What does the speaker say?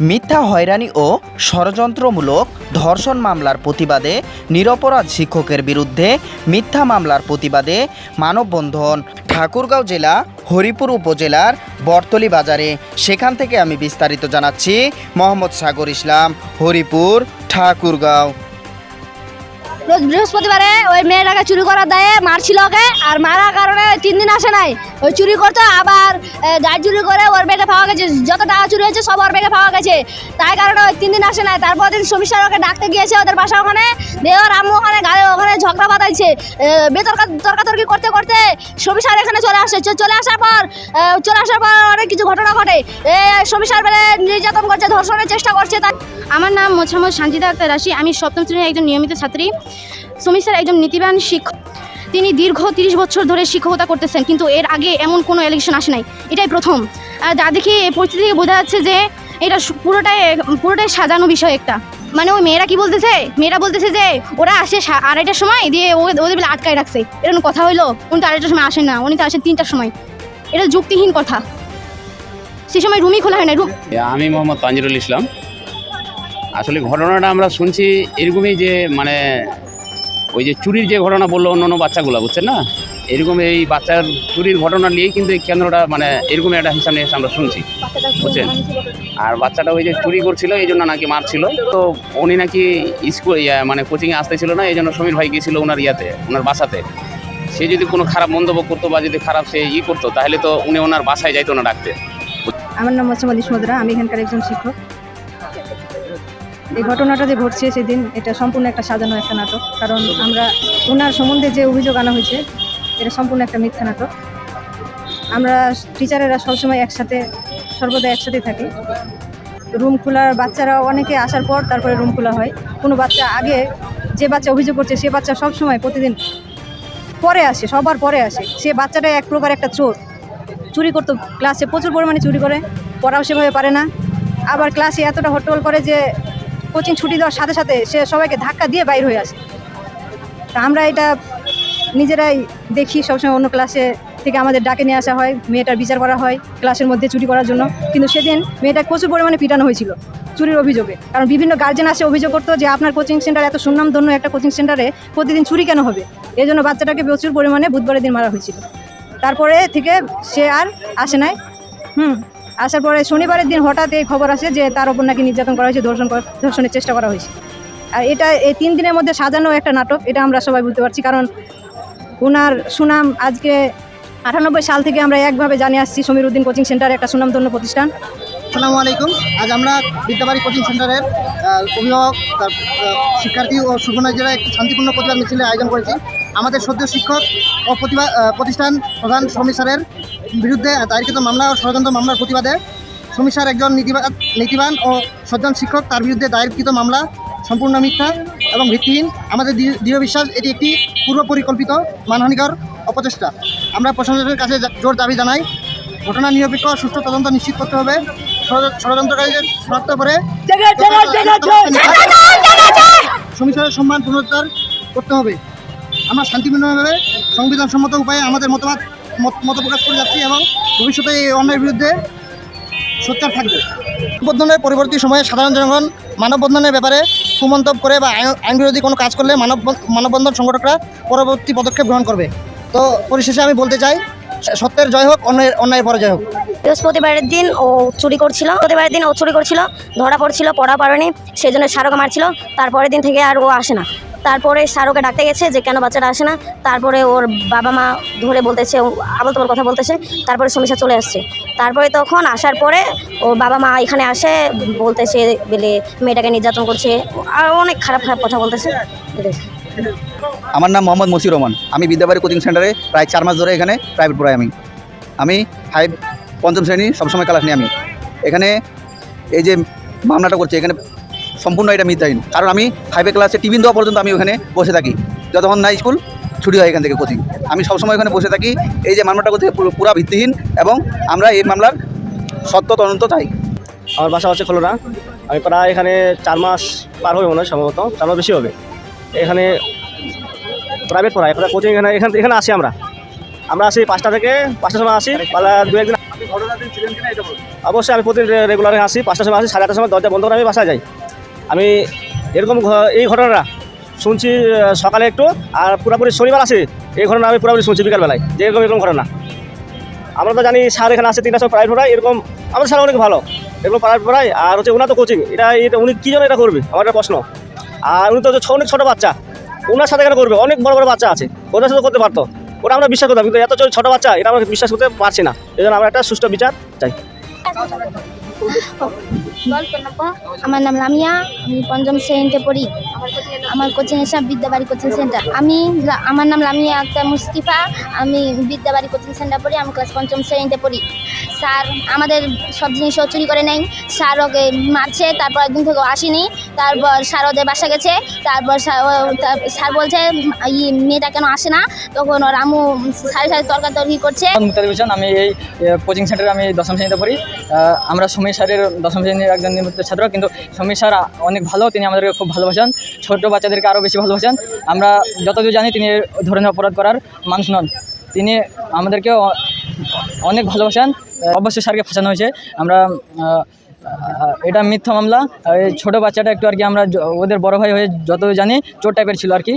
মিথ্যা হয়রানি ও ষড়যন্ত্রমূলক ধর্ষণ মামলার প্রতিবাদে নিরপরাধ শিক্ষকের বিরুদ্ধে মিথ্যা মামলার প্রতিবাদে মানববন্ধন ঠাকুরগাঁও জেলা, হরিপুর উপজেলার বর্তলি বাজারে। সেখান থেকে আমি বিস্তারিত জানাচ্ছি মোহাম্মদ সাগর ইসলাম, হরিপুর, ঠাকুরগাঁও। বৃহস্পতিবারে ওই মেয়েটাকে চুরি করার দায়ে মারছিল ওকে, আর মারার কারণে তিন দিন আসে নাই। ওই চুরি করতো আবার গাড়ি চুরি করে ওর ব্যাগে পাওয়া গেছে, যত টাকা চুরি হয়েছে সব ওর ব্যাগে পাওয়া গেছে। তাই কারণে ওই তিন দিন আসে নাই। তারপর দিন সমস্যার ওকে ডাকতে গিয়েছে ওদের বাসা ওখানে। দিয়ে ওর আম্মু ওখানে গাড়ি ওখানে ঝগড়া বাঁধাইছে। বেতর্কা, তর্কাতর্কি করতে করতে সমস্যার এখানে চলে আসে। চলে আসার পর চলে আসার পর অনেক কিছু ঘটনা ঘটে। সমস্যার বেলে নির্যাতন করছে, ধর্ষণের চেষ্টা করছে তার আমার নাম মোছাম্মদ সানজিদা আক্তার রাশি। আমি সপ্তম শ্রেণির একজন নিয়মিত ছাত্রী। সুমি স্যার একজন নীতিবান শিক্ষক। তিনি দীর্ঘ তিরিশ বছর ধরে শিক্ষকতা করতেছেন, কিন্তু এর আগে এমন কোনো এলিগেশন আসে নাই। এটাই প্রথম। যা দেখি পরিস্থিতি থেকে বোঝা যাচ্ছে যে, এটা পুরোটাই পুরোটাই সাজানো বিষয় একটা। মানে ওই মেয়েরা কি বলতেছে? মেয়েরা বলতেছে যে, ওরা আসে আড়াইটার সময় দিয়ে ওদের বেলা আটকায় রাখছে। এরকম কথা হইল, উনি তো আড়াইটার সময় আসেন না, উনি তো আসেন তিনটার সময়। এটা যুক্তিহীন কথা। সে সময় রুমই খোলা হয় না রুম আমি মোহাম্মদ তানজিরুল ইসলাম। আসলে ঘটনাটা আমরা শুনছি এরকমই যে মানে ওই যে চুরির যে ঘটনা বলল অন্য অন্য বাচ্চাগুলো, বুঝছেন না? এরকম এই বাচ্চার চুরির ঘটনা নিয়েই কিন্তু এই কেন্দ্রটা মানে এরকম একটা হিসাব নিয়ে আমরা শুনছি, বুঝছেন? আর বাচ্চাটা ওই যে চুরি করছিল, এই জন্য নাকি মারছিল। তো উনি নাকি স্কুল মানে কোচিংয়ে আসতেছিল না, এই জন্য সমীর ভাই গিয়েছিল ওনার ইয়াতে ওনার বাসাতে। সে যদি কোনো খারাপ মন্তব্য করতো বা যদি খারাপ সে ই করতো, তাহলে তো উনি ওনার বাসায় যাইতো না ডাকতে। আমার নাম হচ্ছে মনীষ মুদ্রা, আমি এখানকার একজন শিক্ষক। এই ঘটনাটা যে ঘটছে সেদিন, এটা সম্পূর্ণ একটা সাজানো একটা নাটক। কারণ আমরা ওনার সম্বন্ধে যে অভিযোগ আনা হয়েছে, এটা সম্পূর্ণ একটা মিথ্যা নাটক। আমরা টিচারেরা সবসময় একসাথে, সর্বদা একসাথে থাকি। রুম খোলার বাচ্চারা অনেকে আসার পর তারপরে রুম খোলা হয়। কোনো বাচ্চা আগে যে বাচ্চা অভিযোগ করছে, সে বাচ্চা সবসময় প্রতিদিন পরে আসে, সবার পরে আসে। সে বাচ্চাটা এক প্রকার একটা চোর। চুরি করতো, ক্লাসে প্রচুর পরিমাণে চুরি করে, পড়াও সেভাবে পারে না। আবার ক্লাসে এতটা হট্টগোল করে যে কোচিং ছুটি দেওয়ার সাথে সাথে সে সবাইকে ধাক্কা দিয়ে বাইর হয়ে আসে। তা আমরা এটা নিজেরাই দেখি সবসময় অন্য ক্লাসে থেকে আমাদের ডাকে নিয়ে আসা হয়, মেয়েটার বিচার করা হয়, ক্লাসের মধ্যে চুরি করার জন্য। কিন্তু সেদিন মেয়েটা প্রচুর পরিমাণে পিটানো হয়েছিল চুরির অভিযোগে। কারণ বিভিন্ন গার্জেন আসে অভিযোগ করতো যে আপনার কোচিং সেন্টার এত সুনামধন্য একটা কোচিং সেন্টারে প্রতিদিন চুরি কেন হবে? এই জন্য বাচ্চাটাকে প্রচুর পরিমাণে বুধবারের দিন মারা হয়েছিল। তারপরে থেকে সে আর আসে নাই। হুম। আসার পরে শনিবারের দিন হঠাৎ এই খবর আসে যে তার ওপর নাকি নির্যাতন করা হয়েছে, ধর্ষণ ধর্ষণের চেষ্টা করা হয়েছে। আর এটা এই তিন দিনের মধ্যে সাজানো একটা নাটক, এটা আমরা সবাই বুঝতে পারছি। কারণ ওনার সুনাম আজকে আটানব্বই সাল থেকে আমরা একভাবে জানিয়ে আসছি, সমীর উদ্দিন কোচিং সেন্টার একটা সুনামধন্য প্রতিষ্ঠান। আসসালামু আলাইকুম। আজ আমরা বিদ্যাবাড়ি কোচিং সেন্টারের অভিভাবক শিক্ষার্থী ও সুবর্ণাজেরা একটি শান্তিপূর্ণ প্রতিবাদ মিছিলের আয়োজন করেছি। আমাদের সদ্য শিক্ষক ও প্রতিবাদ প্রতিষ্ঠান প্রধান সমী স্যারের বিরুদ্ধে দায়েরকৃত মামলা ও ষড়যন্ত্র মামলার প্রতিবাদে সমী স্যার একজন নীতিবান নীতিবান ও সজ্জন শিক্ষক, তার বিরুদ্ধে দায়েরকৃত মামলা সম্পূর্ণ মিথ্যা এবং ভিত্তিহীন। আমাদের দৃঢ় বিশ্বাস, এটি একটি পূর্ব পরিকল্পিত মানহানিকর অপচেষ্টা। আমরা প্রশাসনের কাছে জোর দাবি জানাই, ঘটনা নিরপেক্ষ সুষ্ঠু তদন্ত নিশ্চিত করতে হবে। ষড়যন্ত্রকারীদের শনাক্ত করে সমিতির সম্মান পুনরুদ্ধার করতে হবে আমরা শান্তিপূর্ণভাবে সংবিধানসম্মত উপায়ে আমাদের মতামত মত- প্রকাশ করে যাচ্ছি এবং ভবিষ্যতে এই অন্যায়ের বিরুদ্ধে সোচ্চার থাকবে মানববন্ধনের পরবর্তী সময়ে সাধারণ জনগণ মানববন্ধনের ব্যাপারে কুমন্তব্য করে বা আইন বিরোধী কোনো কাজ করলে মানব মানববন্ধন সংগঠকরা পরবর্তী পদক্ষেপ গ্রহণ করবে তো পরিশেষে আমি বলতে চাই সত্যের জয় হোক অন্যায়ের অন্যায়ের পরাজয় হোক। বৃহস্পতিবারের দিন ও চুরি করছিল প্রতিবারের দিন ও চুরি করছিল, ধরা পড়ছিল, পড়া পারেনি সেই জন্য স্যারকে মারছিল, তারপরের দিন থেকে আর ও আসে না। তারপরে স্যারকে ডাকতে গেছে যে, কেন বাচ্চাটা আসে না? তারপরে ওর বাবা মা ধরে বলতেছে, আবল তবল কথা বলতেছে, তারপরে সমস্যা চলে আসছে। তারপরে তখন আসার পরে ওর বাবা মা এখানে আসে, বলতেছে, বলে মেয়েটাকে নির্যাতন করছে। আর অনেক খারাপ খারাপ কথা বলতেছে। আমার নাম মোহাম্মদ মসির রহমান। আমি বিদ্যাবাড়ি কোচিং সেন্টারে প্রায় চার মাস ধরে এখানে প্রাইভেট পড়াই আমি। আমি ফাইভ পঞ্চম শ্রেণি, সবসময় ক্লাস নিই আমি। এখানে এই যে মামলাটা করছে, এখানে সম্পূর্ণ এটা মিথ্যাহীন। কারণ আমি ফাইভে ক্লাসে টিফিন দেওয়া পর্যন্ত আমি ওখানে বসে থাকি। যতক্ষণ না স্কুল ছুটি হয় এখান থেকে কোচিং। আমি সবসময় ওখানে বসে থাকি। এই যে মামলাটা করছে, পুরো- ভিত্তিহীন এবং আমরা এই মামলার সত্য তদন্ত চাই। আমার বাসা হচ্ছে খোলো না আমি প্রায় এখানে চার মাস পার হবে মনে হয় সম্ভবত। চার মাস বেশি হবে। এখানে প্রাইভেট পড়াই একটা কোচিং এখানে এখানে এখানে আসি আমরা। আমরা আসি পাঁচটা থেকে পাঁচটার সময় আসি, পালা দু একদিন অবশ্যই আমি প্রতিদিন রেগুলারে আসি, পাঁচটার সময় আসি, সাড়ে সময় দরজা বন্ধ করে আমি বাসায় যাই। আমি এরকম এই ঘটনাটা শুনছি সকালে একটু, আর পুরোপুরি শনিবার আসি, এই ঘটনা আমি পুরোপুরি শুনছি বিকালবেলায়, যে এরকম এরকম ঘটনা। আমরা তো জানি স্যার এখানে আসে তিনটা সময় প্রাইভেট পড়ায়, এরকম আমাদের স্যার অনেক ভালো। এরকম প্রাইভেট পড়ায়, আর হচ্ছে ওনার তো কোচিং এটা এটা উনি কী জন্য এটা করবে? আমার একটা প্রশ্ন। আর উনি তো অনেক ছোটো বাচ্চা। ওনার সাথে কেন করবে? অনেক বড় বড় বাচ্চা আছে। ওনার সাথে করতে পারতো। ওটা আমরা বিশ্বাস করতাম, কিন্তু এত ছোটো ছোট বাচ্চা এটা আমরা বিশ্বাস করতে পারছি না। এই জন্য আমরা একটা সুষ্ঠু বিচার চাই। আমার নাম লামিয়া, আমি পঞ্চম শ্রেণীতে পড়ি। আমার কোচিং এসব বিদ্যাবাড়ি কোচিং সেন্টার। আমি আমার নাম লামিয়া আক্তার মুস্তিফা, আমি বিদ্যাবাড়ি কোচিং সেন্টার পড়ি, আমি ক্লাস পঞ্চম শ্রেণীতে পড়ি। স্যার, আমাদের সব জিনিস চুরি করে নেই স্যার ওকে মারছে, তারপর একদিন থেকে আসেনি। তারপর স্যার ওদের বাসা গেছে। তারপর স্যার বলছে, ই, মেয়েটা কেন আসে না? তখন ওর আমু স্যারের সাথে তর্কাতর্কি করছে। আমি এই কোচিং সেন্টারে আমি দশম শ্রেণীতে পড়ি। আমরা সমীর স্যারের দশম শ্রেণির একজন নিয়মিত ছাত্র, কিন্তু সমীর স্যার অনেক ভালো, তিনি আমাদেরকে খুব ভালোবাসেন। ছোট বাচ্চাদেরকে আরও বেশি ভালোবাসেন। আমরা যতদূর জানি তিনি ধরনের অপরাধ করার মানুষ নন। তিনি আমাদেরকে অনেক ভালোবাসেন। অবশ্যই স্যারকে ফাঁসানো হয়েছে। আমরা এটা মিথ্যা মামলা। ছোটো বাচ্চাটা একটু আর কি আমরা ওদের বড় ভাই হয়ে যত জানি চোর টাইপের ছিল আর কি।